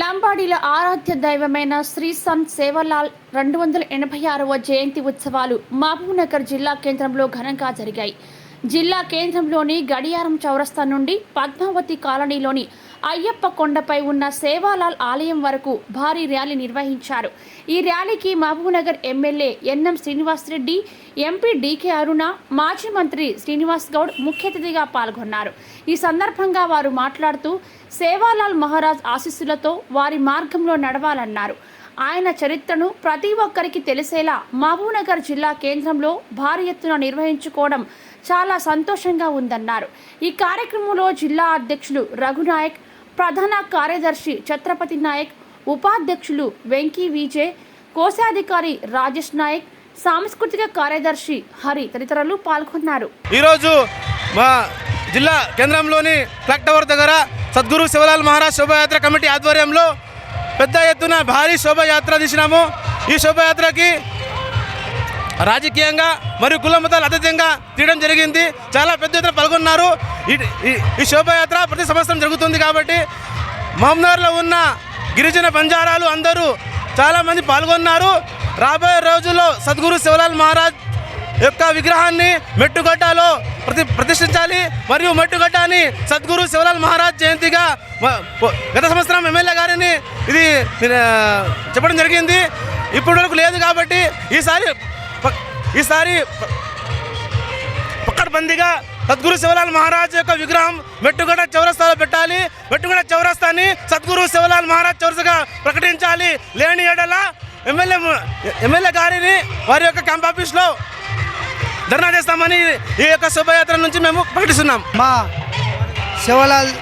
లంబాడీల ఆరాధ్య దైవమైన శ్రీ సంత్ సేవలాల్ రెండు వందల ఎనభై ఆరవ జయంతి ఉత్సవాలు మహబూబ్నగర్ జిల్లా కేంద్రంలో ఘనంగా జరిగాయి. జిల్లా కేంద్రంలోని గడియారం చౌరస్తా నుండి పద్మావతి కాలనీలోని అయ్యప్ప కొండపై ఉన్న సేవాలాల్ ఆలయం వరకు భారీ ర్యాలీ నిర్వహించారు. ఈ ర్యాలీకి Mahabubnagar MLA NM Srinivasa Reddy MP DK Aruna మాజీ మంత్రి శ్రీనివాస్ గౌడ్ ముఖ్య అతిథిగా పాల్గొన్నారు. ఈ సందర్భంగా వారు మాట్లాడుతూ సేవాలాల్ మహారాజ్ ఆశీస్సులతో వారి మార్గంలో నడవాలన్నారు. ఆయన చరిత్రను ప్రతి ఒక్కరికి తెలిసేలా మహబూబ్నగర్ జిల్లా కేంద్రంలో భారీ ఎత్తున నిర్వహించుకోవడం చాలా సంతోషంగా ఉందన్నారు. ఈ కార్యక్రమంలో జిల్లా అధ్యక్షులు రఘునాయక్ ప్రధాన కార్యదర్శి ఛత్రపతి నాయక్ ఉపాధ్యక్షులు వెంకీ విజయ్ కోశాధికారి రాజేష్ నాయక్ సాంస్కృతిక కార్యదర్శి హరి తదితరులు పాల్గొన్నారు. ఈరోజు మా జిల్లా కేంద్రంలోని ఫ్లాక్ టవర్ దగ్గర సద్గురు శివలాల్ మహారాజ్ శోభాయాత్ర కమిటీ ఆధ్వర్యంలో పెద్ద ఎత్తున భారీ శోభయాత్ర తీసినాము. ఈ శోభయాత్రకి రాజకీయంగా మరియు కుల మతాలు అతీతంగా తీయడం జరిగింది. చాలా పెద్ద ఎత్తున పాల్గొన్నారు. ఈ- శోభయాత్ర ప్రతి సంవత్సరం జరుగుతుంది కాబట్టి మహమ్నగర్లో ఉన్న గిరిజన బంజారాలు అందరూ చాలామంది పాల్గొన్నారు. రాబోయే రోజుల్లో సద్గురు శివలాల్ మహారాజ్ యొక్క విగ్రహాన్ని మెట్టుగడ్డలో ప్రతి ప్రతిష్ఠించాలి. మరియు మెట్టుగడ్డని సద్గురు శివలాల్ మహారాజ్ జయంతిగా గత సంవత్సరం ఎమ్మెల్యే గారిని ఇది చెప్పడం జరిగింది. ఇప్పటి వరకు లేదు కాబట్టి ఈసారి ఈసారి ప- పక్కడబందీగా సద్గురు శివలాల్ మహారాజ్ యొక్క విగ్రహం మెట్టుగడ చౌరస్తాలో పెట్టాలి. మెట్టుగడ చౌరస్తాని సద్గురు శివలాల్ మహారాజ్ చౌరసగా ప్రకటించాలి. లేని ఎడల ఎమ్మెల్యే ఎమ్మెల్యే గారిని వారి యొక్క క్యాంప్ ఆఫీస్లో ధర్నా చేస్తామని ఈ యొక్క శుభయాత్ర నుంచి మేము ప్రకటిస్తున్నాం. మా శివలాల్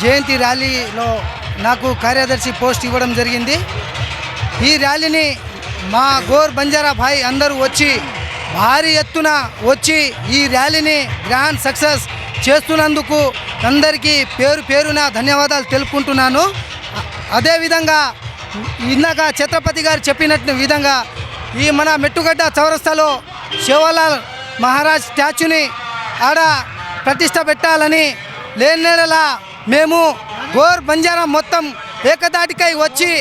జయంతి ర్యాలీలో నాకు కార్యదర్శి పోస్ట్ ఇవ్వడం జరిగింది. ఈ ర్యాలీని మా గోర్ బంజారా భాయ్ అందరూ వచ్చి భారీ ఎత్తున వచ్చి ఈ ర్యాలీని గ్రాండ్ సక్సెస్ చేస్తున్నందుకు అందరికీ పేరు పేరున ధన్యవాదాలు తెలుపుకుంటున్నాను. అదేవిధంగా ఇందాక ఛత్రపతి గారు చెప్పినట్టు విధంగా ఈ మన మెట్టుగడ్డ చౌరస్తాలో శివలాల్ మహారాజ్ స్టాచ్యూని ఆడ ప్రతిష్ట పెట్టాలని లేనేలా మేము గోర్ బంజారా మొత్తం ఏకదాటికై వచ్చి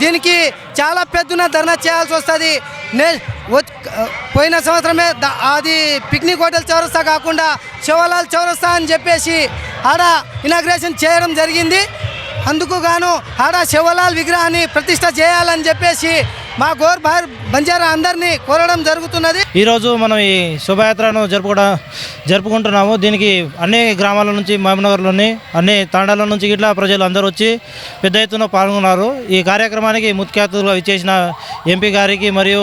దీనికి చాలా పెద్దన ధర్నా చేయాల్సి వస్తుంది. నే పోయిన సంవత్సరమే అది పిక్నిక్ హోటల్ చౌరస్తా కాకుండా శివలాల్ చౌరస్తా అని చెప్పేసి ఆడ ఇనాగ్రేషన్ చేయడం జరిగింది. అందుకు గాను ఆడ శివలాల్ విగ్రహాన్ని ప్రతిష్ట చేయాలని చెప్పేసి మా గోర్ బార్ బంజారా అందరినీ కోరడం జరుగుతున్నది. ఈరోజు మనం ఈ శోభాయాత్రను జరుపుకోవడం జరుపుకుంటున్నాము. దీనికి అన్ని గ్రామాల నుంచి మహబూబ్నగర్లోని అన్ని తాండాల నుంచి ఇట్లా ప్రజలు అందరూ వచ్చి పెద్ద ఎత్తున పాల్గొన్నారు. ఈ కార్యక్రమానికి ముఖ్య అతిథులుగా ఇచ్చేసిన ఎంపీ గారికి మరియు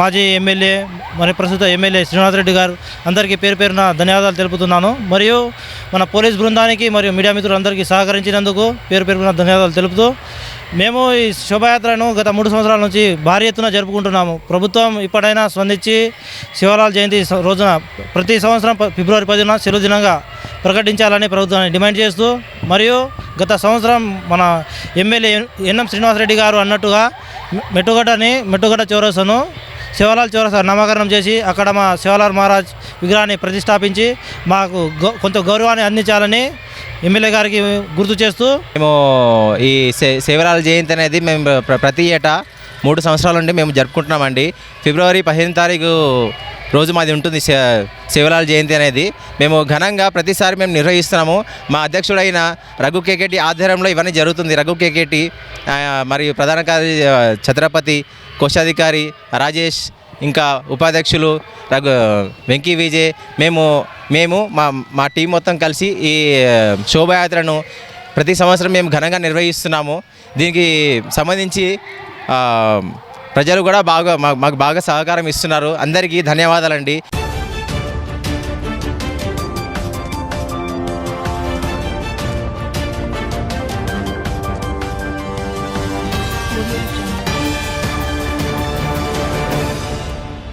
మాజీ ఎమ్మెల్యే మరి ప్రస్తుత ఎమ్మెల్యే శ్రీనివాసరెడ్డి గారు అందరికీ పేరు పేరున ధన్యవాదాలు తెలుపుతున్నాను. మరియు మన పోలీస్ బృందానికి మరియు మీడియా మిత్రులందరికీ సహకరించినందుకు పేరు పేరున ధన్యవాదాలు తెలుపుతూ మేము ఈ శోభాయాత్రను గత మూడు సంవత్సరాల నుంచి భారీ ఎత్తున జరుపుకుంటున్నాము. ప్రభుత్వం ఇప్పుడైనా స్పందించి శివలాల్ జయంతి రోజున ప్రతి సంవత్సరం ఫిబ్రవరి పదిన సెలవు దినంగా ప్రకటించాలని ప్రభుత్వాన్ని డిమాండ్ చేస్తూ మరియు గత సంవత్సరం మన ఎమ్మెల్యే ఎన్ఎం శ్రీనివాసరెడ్డి గారు అన్నట్టుగా మెట్టుగడ్డని మెట్టుగడ్డ చౌరసను శివలాల్ చౌరస నామకరణం చేసి అక్కడ మా శివలాల్ మహారాజ్ విగ్రహాన్ని ప్రతిష్టాపించి మాకు కొంత గౌరవాన్ని అందించాలని ఎమ్మెల్యే గారికి గుర్తు చేస్తూ మేము ఈ సే జయంతి అనేది మేము ప్రతి ఏటా మూడు సంవత్సరాల నుండి మేము జరుపుకుంటున్నామండి. ఫిబ్రవరి పదిహేను తారీఖు రోజు మాది ఉంటుంది శివలాల్ జయంతి అనేది. మేము ఘనంగా ప్రతిసారి మేము నిర్వహిస్తున్నాము. మా అధ్యక్షుడైన రఘు కేకేటి ఆధ్వర్యంలో ఇవన్నీ జరుగుతుంది. రఘు కేకేటి మరియు ప్రధాన కార్య ఛత్రపతి కోశాధికారి రాజేష్ ఇంకా ఉపాధ్యక్షులు రఘు వెంకీ విజయ్. మేము మేము మా మా టీం మొత్తం కలిసి ఈ శోభాయాత్రను ప్రతి సంవత్సరం మేము ఘనంగా నిర్వహిస్తున్నాము. దీనికి సంబంధించి ప్రజలు కూడా బాగా మా- మాకు బాగా సహకారం ఇస్తున్నారు. అందరికీ ధన్యవాదాలండి.